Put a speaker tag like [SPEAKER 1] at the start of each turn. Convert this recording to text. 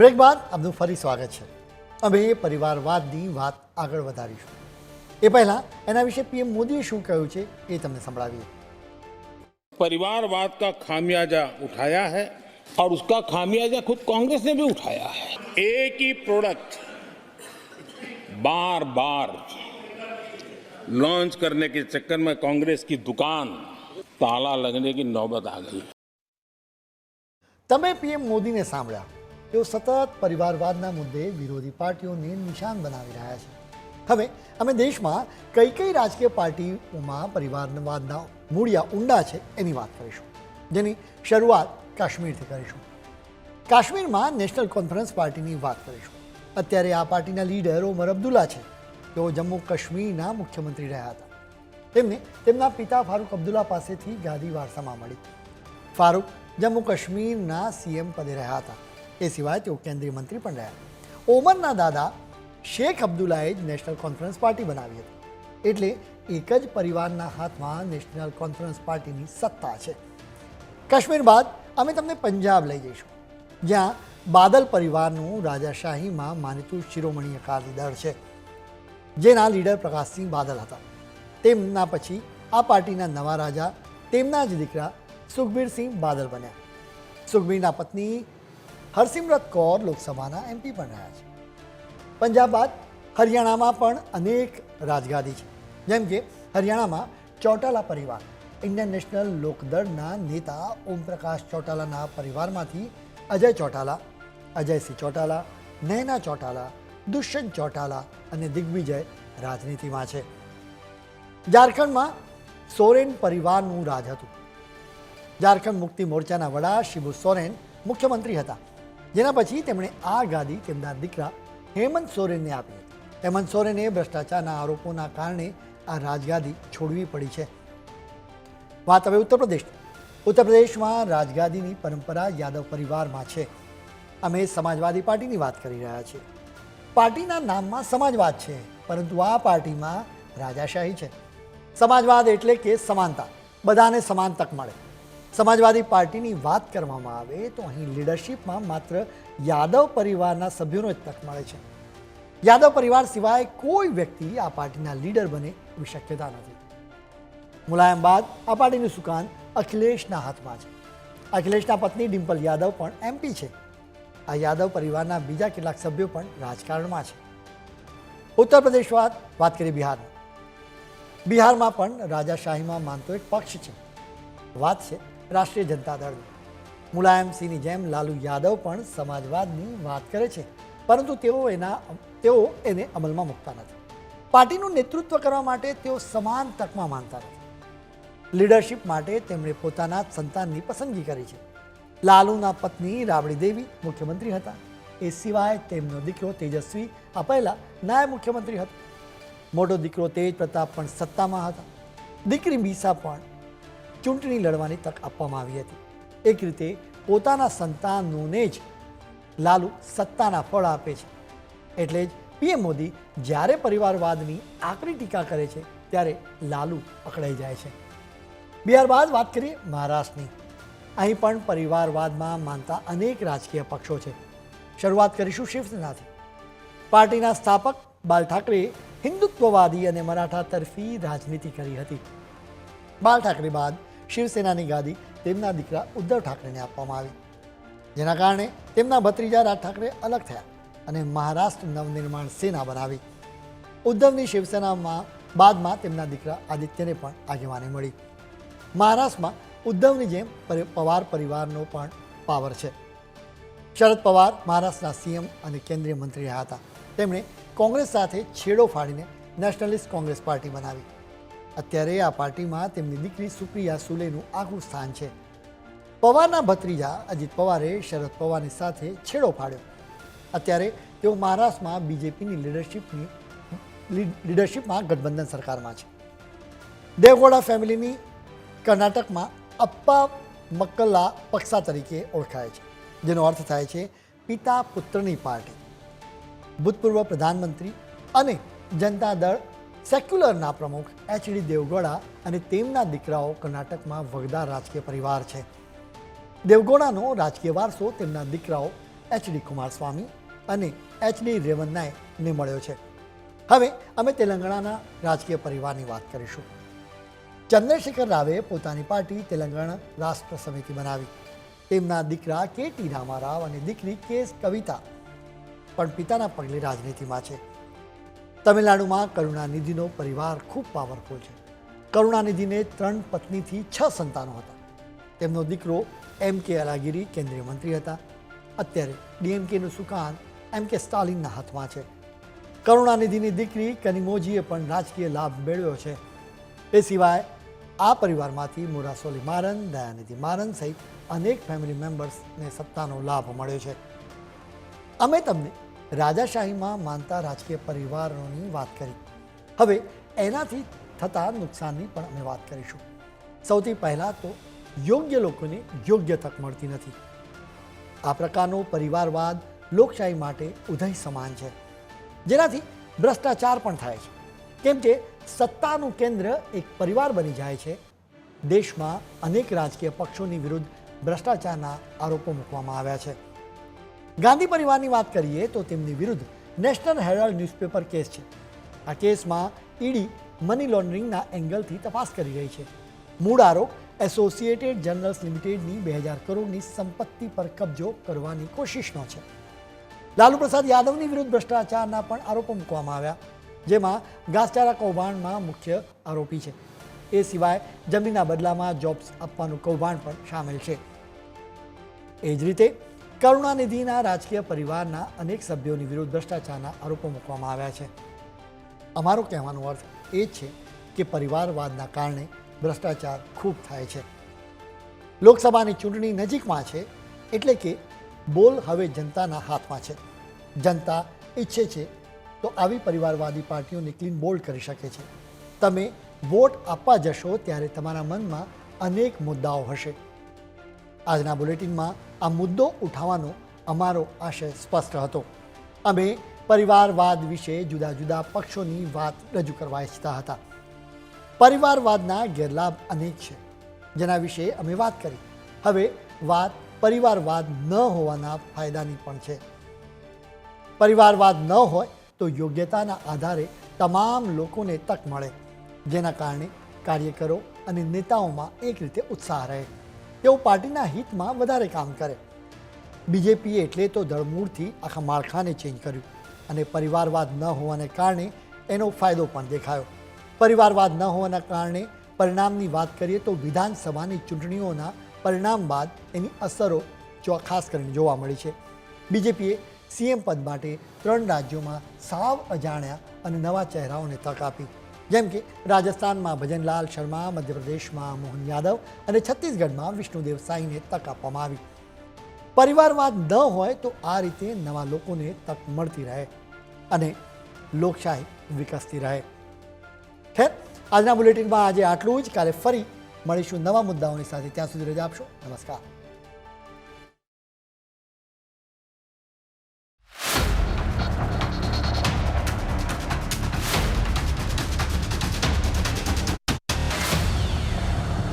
[SPEAKER 1] Break બાદ આપનું ફરી સ્વાગત છે અમે પરિવારવાદની વાત આગળ વધારીશું એ પહેલાં એના વિશે પીએમ મોદીએ શું કહ્યું છે એ તમને સંભળાવીએ
[SPEAKER 2] परिवारवाद का खामियाजा उठाया है और उसका खामियाजा खुद कांग्रेस ने भी उठाया है एक ही प्रोडक्ट बार बार लॉन्च करने के चक्कर में कांग्रेस की दुकान ताला लगने की नौबत आ गई
[SPEAKER 1] તમે પીએમ મોદીને સાંભળ્યા તેઓ સતત પરિવારવાદના મુદ્દે વિરોધી પાર્ટીઓને નિશાન બનાવી રહ્યા છે. હવે અમે દેશમાં કઈ કઈ રાજકીય પાર્ટીઓમાં પરિવારવાદના મૂળિયા ઊંડા છે એની વાત કરીશું. જેની શરૂઆત કાશ્મીરથી કરીશું. કાશ્મીરમાં નેશનલ કોન્ફરન્સ પાર્ટીની વાત કરીશું. અત્યારે આ પાર્ટીના લીડર ઓમર અબ્દુલ્લા છે. તેઓ જમ્મુ કાશ્મીરના મુખ્યમંત્રી રહ્યા હતા. તેમને તેમના પિતા ફારૂક અબ્દુલ્લા પાસેથી ગાદી વારસામાં મળી. ફારૂક જમ્મુ કાશ્મીરના સીએમ પદે રહ્યા હતા. એ સિવાય તેઓ કેન્દ્રીય મંત્રી પણ રહ્યા. ઓમરના દાદા શેખ અબ્દુલ્લાએ જ નેશનલ કોન્ફરન્સ પાર્ટી બનાવી હતી. એટલે એક જ પરિવારના હાથમાં નેશનલ કોન્ફરન્સ પાર્ટીની સત્તા છે. કાશ્મીર બાદ અમે તમને પંજાબ લઈ જઈશું. જ્યાં બાદલ પરિવારનું રાજાશાહીમાં માનીતું શિરોમણી અકાલી દળ છે. જેના લીડર પ્રકાશસિંહ બાદલ હતા. તેમના પછી આ પાર્ટીના નવા રાજા તેમના જ દીકરા સુખબીરસિંહ બાદલ બન્યા. સુખબીરના પત્ની હરસિમરત કૌર લોકસભાના એમપી પણ રહ્યા છે. પંજાબ બાદ હરિયાણામાં પણ અનેક રાજગાદી છે. જેમ કે હરિયાણામાં ચૌટાલા પરિવાર, ઇન્ડિયન નેશનલ લોકદળના નેતા ઓમપ્રકાશ ચૌટાલાના પરિવારમાંથી અજય ચૌટાલા, અજયસિંહ ચૌટાલા નૈના ચૌટાલા, દુષ્યંત ચૌટાલા અને દિગ્વિજય રાજનીતિમાં છે. ઝારખંડમાં સોરેન પરિવારનું રાજ હતું. ઝારખંડ મુક્તિ મોરચાના વડા શિબુ સોરેન મુખ્યમંત્રી હતા. જેના પછી તેમણે આ ગાદી તેમના દીકરા હેમંત સોરેનને આપી. હેમંત સોરેને ભ્રષ્ટાચારના આરોપોના કારણે આ રાજગાદી છોડવી પડી છે. વાત હવે ઉત્તર પ્રદેશ. ઉત્તર પ્રદેશમાં રાજગાદીની પરંપરા યાદવ પરિવારમાં છે. અમે સમાજવાદી પાર્ટીની વાત કરી રહ્યા છીએ. પાર્ટીના નામમાં સમાજવાદ છે, પરંતુ આ પાર્ટીમાં રાજાશાહી છે. સમાજવાદ એટલે કે સમાનતા. બધાને સમાન તક મળે. સમાજવાદી પાર્ટીની વાત કરવામાં આવે તો અહીં લીડરશિપમાં માત્ર યાદવ પરિવારના સભ્યોનો જ તક મળે છે. યાદવ પરિવાર સિવાય કોઈ વ્યક્તિ આ પાર્ટીના લીડર બને એવી શક્યતા નથી. મુલાયમ બાદ આ પાર્ટીનું સુકાન અખિલેશના હાથમાં છે. અખિલેશના પત્ની ડિમ્પલ યાદવ પણ એમપી છે. આ યાદવ પરિવારના બીજા કેટલાક સભ્યો પણ રાજકારણમાં છે. ઉત્તર પ્રદેશ વાત વાત કરીએ બિહારની. બિહારમાં પણ રાજાશાહીમાં માનતો એક પક્ષ છે. વાત છે રાષ્ટ્રીય જનતા દળની મુલાયમસિંહની જેમ લાલુ યાદવ પણ સમાજવાદની વાત કરે છે, પરંતુ તેઓ એના, તેઓ એને અમલમાં મૂકતા નથી. પાર્ટીનું નેતૃત્વ કરવા માટે તેઓ સમાન તકમાં માનતા નથી. લીડરશિપ માટે તેમણે પોતાના સંતાનની પસંદગી કરી છે. લાલુના પત્ની રાબડી દેવી મુખ્યમંત્રી હતા. એ સિવાય તેમનો દીકરો તેજસ્વી આ પહેલાં નાયબ મુખ્યમંત્રી હતો. મોટો દીકરો તેજ પ્રતાપ પણ સત્તામાં હતા. દીકરી બીસા પણ ચૂંટણી લડવાની તક આપવામાં આવી હતી. એક રીતે પોતાના સંતાનોને જ લાલુ સત્તાના ફળ આપે છે. એટલે જ પીએમ મોદી જ્યારે પરિવારવાદની આકરી ટીકા કરે છે, ત્યારે લાલુ પકડાઈ જાય છે. બિહાર બાદ વાત કરીએ મહારાષ્ટ્રની. અહીં પણ પરિવારવાદમાં માનતા અનેક રાજકીય પક્ષો છે. શરૂઆત કરીશું શિવસેનાથી. પાર્ટીના સ્થાપક બાલ ઠાકરેએ હિન્દુત્વવાદી અને મરાઠા તરફી રાજનીતિ કરી હતી. બાલ ઠાકરે બાદ શિવસેનાની ગાદી તેમના દીકરા ઉદ્ધવ ઠાકરેને આપવામાં આવી. જેના કારણે તેમના ભત્રીજા રાજ ઠાકરે અલગ થયા અને મહારાષ્ટ્ર નવનિર્માણ સેના બનાવી. ઉદ્ધવની શિવસેનામાં બાદમાં તેમના દીકરા આદિત્યને પણ આગેવાની મળી. મહારાષ્ટ્રમાં ઉદ્ધવની જેમ પવાર પરિવારનો પણ પાવર છે. શરદ પવાર મહારાષ્ટ્રના સીએમ અને કેન્દ્રીય મંત્રી રહ્યા હતા. તેમણે કોંગ્રેસ સાથે છેડો ફાડીને નેશનલિસ્ટ કોંગ્રેસ પાર્ટી બનાવી. અત્યારે આ પાર્ટીમાં તેમની દીકરી સુપ્રિયા સુલેનું આગવું સ્થાન છે. પવારના ભત્રીજા અજીત પવારે શરદ પવારની સાથે છેડો ફાડ્યો અત્યારે તેઓ મહારાષ્ટ્રમાં બીજેપીની લીડરશીપની લીડ- લીડરશિપમાં ગઠબંધન સરકારમાં છે. દેવગોડા ફેમિલીની કર્ણાટકમાં અપ્પા મક્કલા પક્ષા તરીકે ઓળખાય છે, જેનો અર્થ થાય છે પિતા પુત્રની પાર્ટી. ભૂતપૂર્વ પ્રધાનમંત્રી અને જનતા દળ સેક્યુલરના પ્રમુખ એચ ડી દેવગોડા અને તેમના દીકરાઓ કર્ણાટકમાં વગદાર રાજકીય પરિવાર છે. દેવગોડાનો રાજકીય વારસો તેમના દીકરાઓ એચડી કુમારસ્વામી અને એચ ડી રેવન્નાને મળ્યો છે. હવે અમે તેલંગાણાના રાજકીય પરિવારની વાત કરીશું. ચંદ્રશેખર રાવે પોતાની પાર્ટી તેલંગાણા રાષ્ટ્ર સમિતિ બનાવી. તેમના દીકરા કે ટી રામારાવ અને દીકરી કે કવિતા પણ પિતાના પગલે રાજનીતિમાં છે. તમિલનાડુમાં કરુણાનિધિનો પરિવાર ખૂબ પાવરફુલ છે. કરુણાનિધિને ત્રણ પત્નીથી છ સંતાનો હતા. તેમનો દીકરો એમ કે અલાગીરી કેન્દ્રીય મંત્રી હતા. અત્યારે ડીએમકેનું સુકાન એમ કે સ્ટાલિનના હાથમાં છે. કરુણાનિધિની દીકરી કનિમોજીએ પણ રાજકીય લાભ મેળવ્યો છે. એ સિવાય આ પરિવારમાંથી મુરાસોલી મારન, દયાનિધિ મારન સહિત અનેક ફેમિલી મેમ્બર્સને સત્તાનો લાભ મળ્યો છે. અમે તમને રાજાશાહીમાં માનતા રાજકીય પરિવારોની વાત કરી. હવે એનાથી થતા નુકસાનની પણ અમે વાત કરીશું. સૌથી પહેલાં તો યોગ્ય લોકોને યોગ્ય તક મળતી નથી. આ પ્રકારનો પરિવારવાદ લોકશાહી માટે ઉદય સમાન છે. જેનાથી ભ્રષ્ટાચાર પણ થાય છે. કેમ કે સત્તાનું કેન્દ્ર એક પરિવાર બની જાય છે. દેશમાં અનેક રાજકીય પક્ષોની વિરુદ્ધ ભ્રષ્ટાચારના આરોપો મૂકવામાં આવ્યા છે. ગાંધી પરિવારની વાત કરીએ તો તેમની વિરુદ્ધ નેશનલ હેરાલ્ડ ન્યૂઝપેપર કેસ છે. આ કેસમાં ઈડી મની લોન્ડરિંગના એંગલથી તપાસ કરી રહી છે. મૂળ આરોપ એસોસિએટેડ જર્નલ્સ લિમિટેડની બે હજાર કરોડની સંપત્તિ પર કબજો કરવાની કોશિશનો છે. લાલુ પ્રસાદ યાદવની વિરુદ્ધ ભ્રષ્ટાચારના પણ આરોપો મૂકવામાં આવ્યા, જેમાં ઘાસચારા કૌભાંડમાં મુખ્ય આરોપી છે. એ સિવાય જમીનના બદલામાં જોબ્સ આપવાનું કૌભાંડ પણ સામેલ છે. એ જ રીતે કરુણાનિધિના રાજકીય પરિવારના અનેક સભ્યોની વિરુદ્ધ ભ્રષ્ટાચારના આરોપો મૂકવામાં આવ્યા છે. અમારો કહેવાનો અર્થ એ છે કે પરિવારવાદના કારણે ભ્રષ્ટાચાર ખૂબ થાય છે. લોકસભાની ચૂંટણી નજીકમાં છે એટલે કે બોલ હવે જનતાના હાથમાં છે. જનતા ઈચ્છે છે તો આવી પરિવારવાદી પાર્ટીઓને ક્લીન બોલ્ડ કરી શકે છે. તમે વોટ આપવા જશો ત્યારે તમારા મનમાં અનેક મુદ્દાઓ હશે. આજના બુલેટિનમાં આ મુદ્દો ઉઠાવવાનો અમારો આશય સ્પષ્ટ હતો. અમે પરિવારવાદ વિશે જુદા જુદા પક્ષોની વાત રજૂ કરવા ઈચ્છતા હતા. પરિવારવાદના ગેરલાભ અનેક છે. જેના વિશે અમે વાત કરી. હવે વાત પરિવારવાદ ન હોવાના ફાયદાની પણ છે. પરિવારવાદ ન હોય તો યોગ્યતાના આધારે તમામ લોકોને તક મળે, જેના કારણે કાર્યકરો અને નેતાઓમાં એક રીતે ઉત્સાહ રહે. તેઓ પાર્ટીના હિતમાં વધારે કામ કરે. બીજેપીએ એટલે તો ધળમૂળથી આખા માળખાને ચેન્જ કર્યું અને પરિવારવાદ ન હોવાને કારણે એનો ફાયદો પણ દેખાયો. પરિવારવાદ ન હોવાના કારણે પરિણામની વાત કરીએ તો વિધાનસભાની ચૂંટણીઓના પરિણામ બાદ એની અસરો ખાસ કરીને જોવા મળી છે. બીજેપીએ સીએમ પદ માટે ત્રણ રાજ્યોમાં સાવ અજાણ્યા અને નવા ચહેરાઓને તક આપી. જેમ કે રાજસ્થાનમાં ભજનલાલ શર્મા, મધ્યપ્રદેશમાં મોહન યાદવ અને છત્તીસગઢમાં વિષ્ણુદેવ સાંઈને તક આપવામાં આવી. પરિવારવાદ ન હોય તો આ રીતે નવા લોકોને તક મળતી રહે અને લોકશાહી વિકસતી રહે. ખેર, આજના બુલેટિનમાં આજે આટલું જ. કાલે ફરી મળીશું નવા મુદ્દાઓની સાથે. ત્યાં સુધી રજા આપશો. નમસ્કાર.